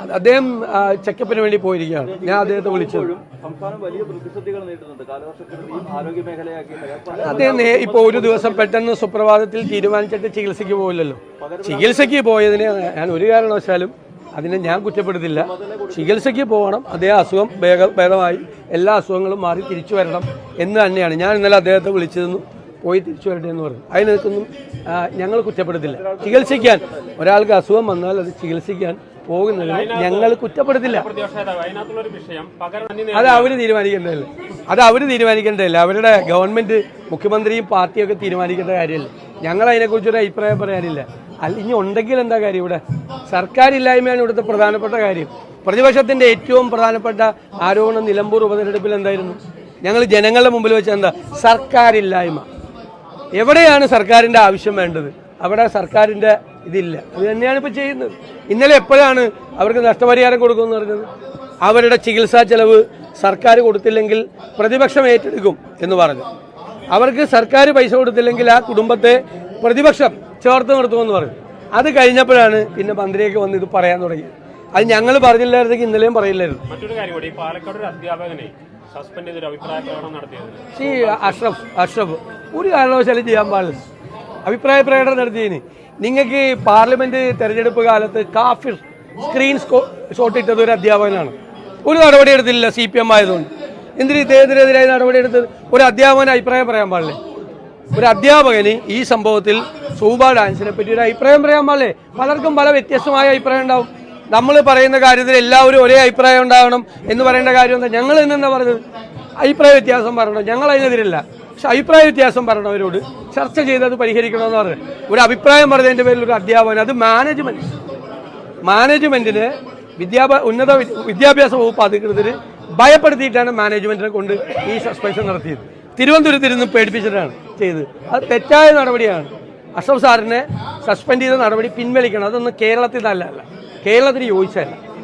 അത് അദ്ദേഹം ചെക്കപ്പിന് വേണ്ടി പോയിരിക്കുകയാണ്. ഞാൻ അദ്ദേഹത്തെ വിളിച്ചത്. അദ്ദേഹം ഇപ്പോൾ ഒരു ദിവസം പെട്ടെന്ന് സുപ്രഭാതത്തിൽ തീരുമാനിച്ചിട്ട് ചികിത്സയ്ക്ക് പോയില്ലല്ലോ. ചികിത്സയ്ക്ക് പോയതിന് ഞാൻ ഒരു കാരണവശാലും അതിനെ ഞാൻ കുറ്റപ്പെടുത്തില്ല. ചികിത്സയ്ക്ക് പോകണം. അദ്ദേഹം അസുഖം ഭേദ ഭേദമായി എല്ലാ അസുഖങ്ങളും മാറി തിരിച്ചു വരണം എന്ന് തന്നെയാണ്. ഞാൻ ഇന്നലെ അദ്ദേഹത്തെ വിളിച്ചിരുന്നു. പോയി തിരിച്ചു വരട്ടെ എന്ന് പറഞ്ഞു. അതിനൊന്നും ഞങ്ങൾ കുറ്റപ്പെടുത്തില്ല. ചികിത്സിക്കാൻ ഒരാൾക്ക് അസുഖം വന്നാൽ അത് ചികിത്സിക്കാൻ പോകുന്നതിന് ഞങ്ങൾ കുറ്റപ്പെടുത്തില്ല. അത് അവർ തീരുമാനിക്കേണ്ടതല്ലേ? അത് അവർ തീരുമാനിക്കേണ്ടതല്ലേ? അവരുടെ ഗവൺമെന്റ് മുഖ്യമന്ത്രിയും പാർട്ടിയൊക്കെ തീരുമാനിക്കേണ്ട കാര്യമല്ലേ? ഞങ്ങൾ അതിനെക്കുറിച്ചൊരു അഭിപ്രായം പറയാനില്ല അല്ല ഇനി ഉണ്ടെങ്കിൽ എന്താ കാര്യം ഇവിടെ? സർക്കാരില്ലായ്മയാണ് ഇവിടുത്തെ പ്രധാനപ്പെട്ട കാര്യം. പ്രതിപക്ഷത്തിന്റെ ഏറ്റവും പ്രധാനപ്പെട്ട ആരോപണം നിലമ്പൂർ ഉപതെരഞ്ഞെടുപ്പിൽ എന്തായിരുന്നു? ഞങ്ങൾ ജനങ്ങളുടെ മുമ്പിൽ വെച്ച എന്താ? സർക്കാരില്ലായ്മ. എവിടെയാണ് സർക്കാരിന്റെ ആവശ്യം വേണ്ടത്? അവിടെ സർക്കാരിന്റെ ഇതില്ല. അത് തന്നെയാണ് ഇപ്പൊ ചെയ്യുന്നത്. ഇന്നലെ എപ്പോഴാണ് അവർക്ക് നഷ്ടപരിഹാരം കൊടുക്കുമെന്ന് പറഞ്ഞത്? അവരുടെ ചികിത്സാ ചെലവ് സർക്കാർ കൊടുത്തില്ലെങ്കിൽ പ്രതിപക്ഷം ഏറ്റെടുക്കും എന്ന് പറഞ്ഞു. അവർക്ക് സർക്കാർ പൈസ കൊടുത്തില്ലെങ്കിൽ ആ കുടുംബത്തെ പ്രതിപക്ഷം ചേർത്ത് നിർത്തുമെന്ന് പറഞ്ഞു. അത് കഴിഞ്ഞപ്പോഴാണ് പിന്നെ മന്ത്രിയൊക്കെ വന്ന് ഇത് പറയാൻ തുടങ്ങി. അത് ഞങ്ങൾ പറഞ്ഞില്ലായിരുന്നെങ്കിൽ ഇന്നലെയും പറയില്ലായിരുന്നു. മറ്റൊരു കാര്യം കൂടി പാലക്കാട് ഒരു അധ്യാപകനെ സസ്പെൻഡ് ചെയ്തൊരു അഭിപ്രായ പ്രകടനം നടത്തിയത്. ഈ അഷ്റഫ് അഷ്റഫ് ഒരു കാരണവശാലും ചെയ്യാൻ പാടില്ല. അഭിപ്രായ പ്രകടനം നടത്തിയതിന്. നിങ്ങൾക്ക് പാർലമെന്റ് തെരഞ്ഞെടുപ്പ് കാലത്ത് കാഫിർ സ്ക്രീൻ ഷോട്ട് ഇട്ടത് ഒരു അധ്യാപകനാണ്. ഒരു നടപടി എടുത്തില്ല സി പി എം ആയതുകൊണ്ട്. എന്തിന് ഇദ്ദേഹത്തിനെതിരായി നടപടി എടുത്തത്? ഒരു അധ്യാപകന് അഭിപ്രായം പറയാൻ പാടില്ലേ? ഒരു അധ്യാപകന് ഈ സംഭവത്തിൽ സൂബ ഡാൻസിനെ പറ്റി ഒരു അഭിപ്രായം പറയാൻ പാടില്ലേ? പലർക്കും പല വ്യത്യസ്തമായ അഭിപ്രായം ഉണ്ടാവും. നമ്മൾ പറയുന്ന കാര്യത്തിൽ എല്ലാവരും ഒരേ അഭിപ്രായം ഉണ്ടാവണം എന്ന് പറയേണ്ട കാര്യം എന്താ? ഞങ്ങൾ ഇന്നെന്താ പറഞ്ഞത്? അഭിപ്രായ വ്യത്യാസം പറയണം? ഞങ്ങൾ അതിനെതിരില്ല പക്ഷെ അഭിപ്രായ വ്യത്യാസം പറയണവരോട് ചർച്ച ചെയ്ത് അത് പരിഹരിക്കണമെന്ന് പറഞ്ഞു. ഒരു അഭിപ്രായം പറഞ്ഞതിന്റെ പേരിൽ ഒരു അധ്യാപകൻ അത് മാനേജ്മെന്റ്. മാനേജ്മെന്റിന് വിദ്യാഭ്യാസ ഉന്നത വിദ്യാഭ്യാസ വകുപ്പ് അധികൃതർ ഭയപ്പെടുത്തിയിട്ടാണ് മാനേജ്മെന്റിനെ കൊണ്ട് ഈ സസ്പെൻഷൻ നടത്തിയത്. തിരുവനന്തപുരത്ത് ഇരുന്ന് പേടിപ്പിച്ചിട്ടാണ് ചെയ്ത് അത് തെറ്റായ നടപടിയാണ്. അഷ്റഫ് സാറിനെ സസ്പെൻഡ് ചെയ്ത നടപടി പിൻവലിക്കണം. അതൊന്നും കേരളത്തിൽ നല്ലതല്ല. കേരളത്തിന് യോജിച്ചതല്ല